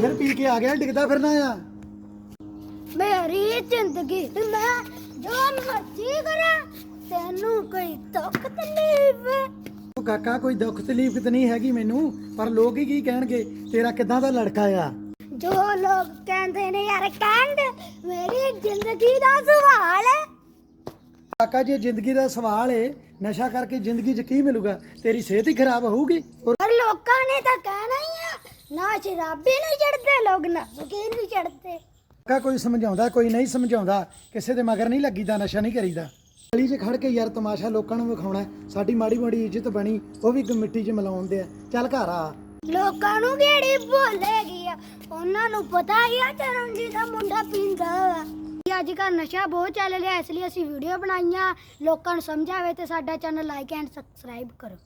ਫਿਰ ਪੀ ਕੇ ਆ ਗਿਆ ਡਿੱਗਦਾ ਫਿਰਨਾ ਆ। ਮੇਰੀ ਜ਼ਿੰਦਗੀ ਮੈਂ ਜੋ ਮਰਜ਼ੀ ਕਰਾਂ ਤੈਨੂੰ ਕੋਈ ਦੁੱਖ ਤਕਲੀਫ? ਉਹ ਕਾਕਾ ਕੋਈ ਦੁੱਖ ਤਕਲੀਫ ਤਾਂ ਨਹੀਂ ਹੈਗੀ ਮੈਨੂੰ ਪਰ ਲੋਕ ਹੀ ਕੀ ਕਹਿਣਗੇ ਤੇਰਾ ਕਿਦਾਂ ਦਾ ਲੜਕਾ ਆ? ਜੋ ਲੋਕ ਕਹਿੰਦੇ ਨੇ ਯਾਰ ਕਹਿੰਦੇ ਮੇਰੀ ਜ਼ਿੰਦਗੀ ਦਾ ਸਵਾਲ ਹੈ। ਕਾਕਾ ਜੇ ਜ਼ਿੰਦਗੀ ਦਾ ਸਵਾਲ ਏ ਨਸ਼ਾ ਕਰਕੇ ਜ਼ਿੰਦਗੀ 'ਚ ਕੀ ਮਿਲੂਗਾ? ਤੇਰੀ ਸਿਹਤ ਹੀ ਖਰਾਬ ਹੋਊਗੀ। ਔਰ ਪਰ ਲੋਕਾਂ ਨੇ ਤਾਂ ਕਹਿਣਾ ਹੀ ਆ ਨਾ ਸ਼ਰਾਬੀ ਨਹੀਂ ਚੜਦੇ ਲੋਕ ਨਾ ਸੁਕੀਨ ਨਹੀਂ ਚੜਦੇ ਕਾਕਾ ਕੋਈ ਸਮਝਾਉਂਦਾ ਕੋਈ ਨਹੀਂ ਸਮਝਾਉਂਦਾ ਕਿਸੇ ਦੇ ਮਗਰ ਨਹੀਂ ਲੱਗੀਦਾ ਨਸ਼ਾ ਨਹੀਂ ਕਰੀਦਾ। ਗਲੀ 'ਚ ਖੜ ਕੇ ਯਾਰ ਤਮਾਸ਼ਾ ਲੋਕਾਂ ਨੂੰ ਵਿਖਾਉਣਾ ਹੈ। ਸਾਡੀ ਮਾੜੀ ਮਾੜੀ ਇੱਜ਼ਤ ਬਣੀ ਉਹ ਵੀ ਮਿੱਟੀ 'ਚ ਮਿਲਾਉਣ ਦੇ ਆ। ਚੱਲ ਘਰ ਆ। ਲੋਕਾਂ ਨੂੰ ਕਿਹੜੀ ਭੁੱਲੇਗੀ ਆ? ਉਹਨਾਂ ਨੂੰ ਪਤਾ ਹੀ ਆ ਚਰਨਜੀਤ ਦਾ ਮੁੰਡਾ ਪੀਂਦਾ ਵਾ। ਕਿ ਅੱਜ ਕੱਲ੍ਹ ਨਸ਼ਾ ਬਹੁਤ ਚੱਲ ਰਿਹਾ ਇਸ ਲਈ ਅਸੀਂ ਵੀਡੀਓ ਬਣਾਈਆਂ। ਲੋਕਾਂ ਨੂੰ ਸਮਝਾਵੇ ਤੇ ਸਾਡਾ ਚੈਨਲ ਲਾਈਕ ਐਂਡ ਸਬਸਕ੍ਰਾਈਬ ਕਰੋ।